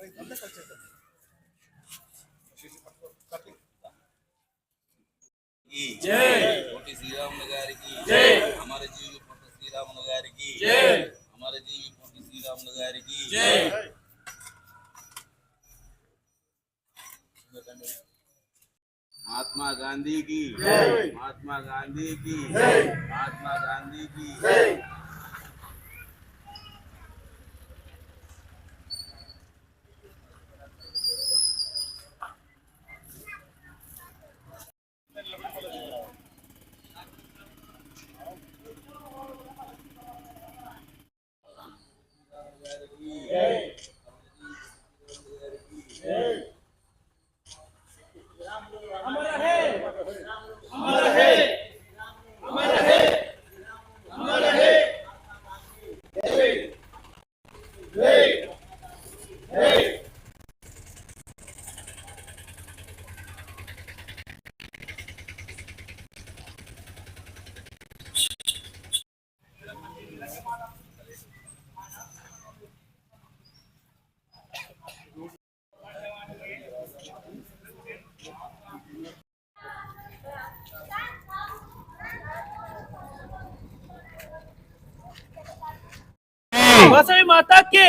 ఈ పొట్టి శ్రీరాములు గారికి అమరజీవి పొట్టి శ్రీరాములు గారికి అమరజీవి పొట్టి శ్రీరాములు గారికి మహాత్మా గాంధీకి మహాత్మా గాంధీకి మహాత్మా గాంధీకి వసవి మాతాకి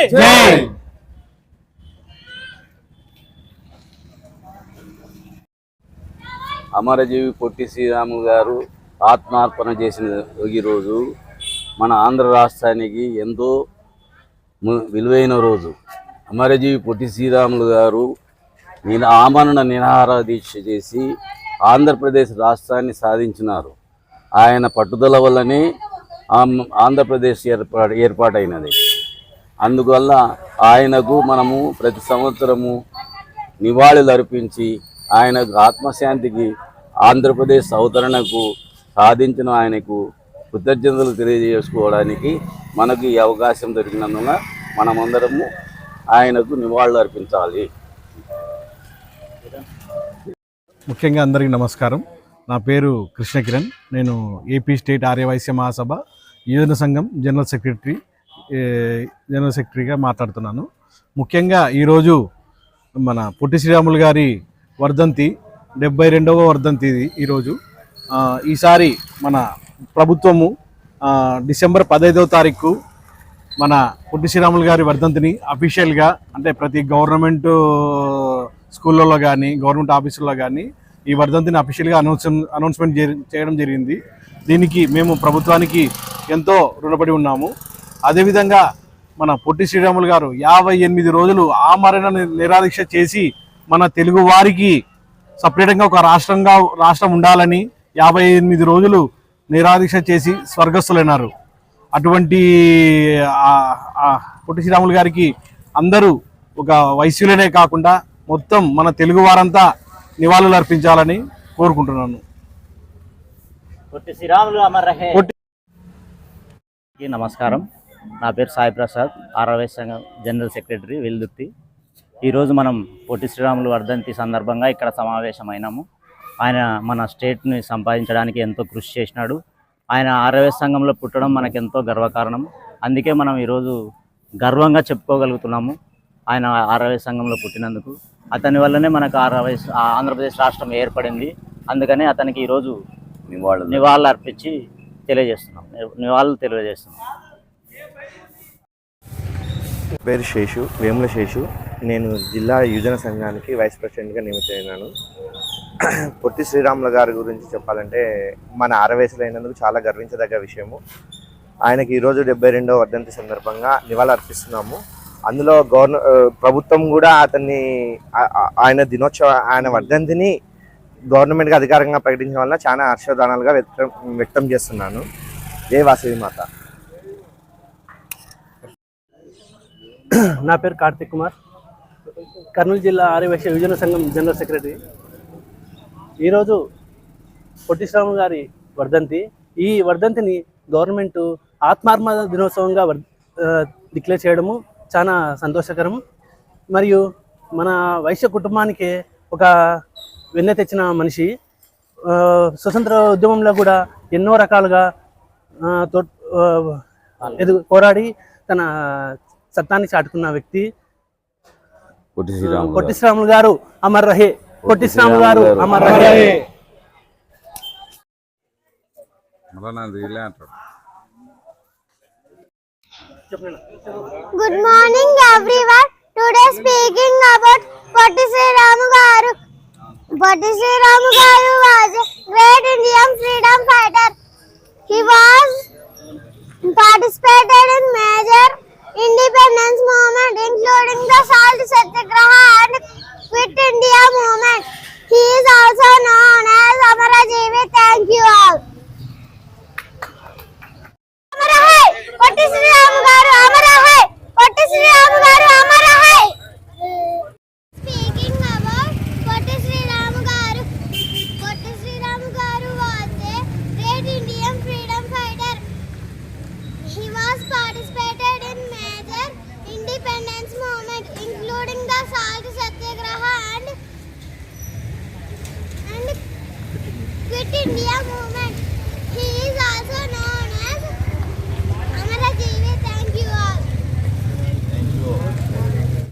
అమరజీవి పొట్టి శ్రీరాములు గారు ఆత్మార్పణ చేసిన ఈరోజు మన ఆంధ్ర రాష్ట్రానికి ఎంతో విలువైన రోజు. అమరజీవి పొట్టి శ్రీరాములు గారు నిన ఆమరణ నిరాహార దీక్ష చేసి ఆంధ్రప్రదేశ్ రాష్ట్రాన్ని సాధించినారు. ఆయన పట్టుదల వల్లనే ఆం- ఆంధ్రప్రదేశ్ ఏర్పాటు ఏర్పాటైనది. అందువల్ల ఆయనకు మనము ప్రతి సంవత్సరము నివాళులు అర్పించి ఆయనకు ఆత్మశాంతికి ఆంధ్రప్రదేశ్ అవతరణకు సాధించిన ఆయనకు కృతజ్ఞతలు తెలియజేసుకోవడానికి మనకు ఈ అవకాశం దొరికినందున మనమందరము ఆయనకు నివాళులు అర్పించాలి. ముఖ్యంగా అందరికీ నమస్కారం. నా పేరు కృష్ణ కిరణ్ నేను ఏపీ స్టేట్ ఆర్యవైశ్య మహాసభ యువజన సంఘం జనరల్ సెక్రటరీ జనరల్ సెక్రటరీగా మాట్లాడుతున్నాను. ముఖ్యంగా ఈరోజు మన పొట్టి శ్రీరాములు గారి వర్ధంతి డెబ్బై రెండవ వర్ధంతి ఈరోజు. ఈసారి మన ప్రభుత్వము డిసెంబర్ పదహైదవ తారీఖు మన పొట్టి శ్రీరాములు గారి వర్ధంతిని అఫీషియల్గా అంటే ప్రతి గవర్నమెంట్ స్కూళ్ళలో కానీ గవర్నమెంట్ ఆఫీసుల్లో కానీ ఈ వర్ధంతిని అఫీషియల్గా అనౌన్స్ అనౌన్స్మెంట్ చేయడం జరిగింది. దీనికి మేము ప్రభుత్వానికి ఎంతో రుణపడి ఉన్నాము. అదేవిధంగా మన పొట్టి శ్రీరాములు గారు యాభై ఎనిమిది రోజులు ఆమరణ నిరాదీక్ష చేసి మన తెలుగు వారికి సపరేట్గా ఒక రాష్ట్రంగా రాష్ట్రం ఉండాలని యాభై ఎనిమిది రోజులు నిరాదీక్ష చేసి స్వర్గస్థులైనారు. అటువంటి పొట్టి శ్రీరాములు గారికి అందరూ ఒక వైశ్యులనే కాకుండా మొత్తం మన తెలుగు వారంతా నివాళులు అర్పించాలని కోరుకుంటున్నాను. పొట్టి శ్రీరాములు అమర్ నమస్కారం. నా పేరు సాయి ప్రసాద్ ఆర్వై సంఘం జనరల్ సెక్రటరీ వెల్దుర్తి. ఈరోజు మనం పొట్టి శ్రీరాములు వర్ధంతి సందర్భంగా ఇక్కడ సమావేశమైనాము. ఆయన మన స్టేట్ని సంపాదించడానికి ఎంతో కృషి చేసినాడు. ఆయన ఆర్వై సంఘంలో పుట్టడం మనకు ఎంతో గర్వకారణం. అందుకే మనం ఈరోజు గర్వంగా చెప్పుకోగలుగుతున్నాము ఆయన ఆర్వై సంఘంలో పుట్టినందుకు. అతని వల్లనే మనకు ఆర్వై ఆంధ్రప్రదేశ్ రాష్ట్రం ఏర్పడింది. అందుకనే అతనికి ఈరోజు నివాళులు నివాళులు అర్పించి తెలియజేస్తున్నాం. నివాళులు తెలియజేస్తున్నాం. పేరు శేషు వేముల శేషు. నేను జిల్లా యువజన సంఘానికి వైస్ ప్రెసిడెంట్గా నియమితమైనాను పొట్టి శ్రీరాములు గారి గురించి చెప్పాలంటే మన ఆరవేశలు అయినందుకు చాలా గర్వించదగ్గ విషయము. ఆయనకి ఈరోజు డెబ్బై రెండవ వర్ధంతి సందర్భంగా నివాళులు అర్పిస్తున్నాము. అందులో గవర్న ప్రభుత్వం కూడా అతన్ని ఆయన దినోత్సవ ఆయన వర్ధంతిని గవర్నమెంట్గా అధికారికంగా ప్రకటించడం వల్ల చాలా హర్షోదానాలుగా వ్యక్తం వ్యక్తం చేస్తున్నాను. జై వాసవి మాత. నా పేరు కార్తిక్ కుమార్. కర్నూలు జిల్లా ఆర్యవైశ్య యువజన సంఘం జనరల్ సెక్రటరీ. ఈరోజు పొట్టి గారి వర్ధంతి. ఈ వర్ధంతిని గవర్నమెంట్ ఆత్మార్మ దినోత్సవంగా వర్ డిక్లేర్ చేయడము చాలా సంతోషకరం. మరియు మన వైశ్య కుటుంబానికి ఒక వెన్నె తెచ్చిన మనిషి. స్వతంత్ర ఉద్యమంలో కూడా ఎన్నో రకాలుగా తో ఆ, ఎదుగు పోరాడి తన సత్తాన్ని చాటుకున్న వ్యక్తి పొట్టి గారు. అమర్ రహే. పొట్టి గారు అమర్ రహే. Good morning everyone today speaking about Potti Sriramu గారు పొట్టి శ్రీరాము గారు was great Indian freedom fighter he was participated in major independence movement including the Salt Satyagraha and Quit India movement. He is also known as Amarajeevi. Thank you all. พี่เลี้ยงหนู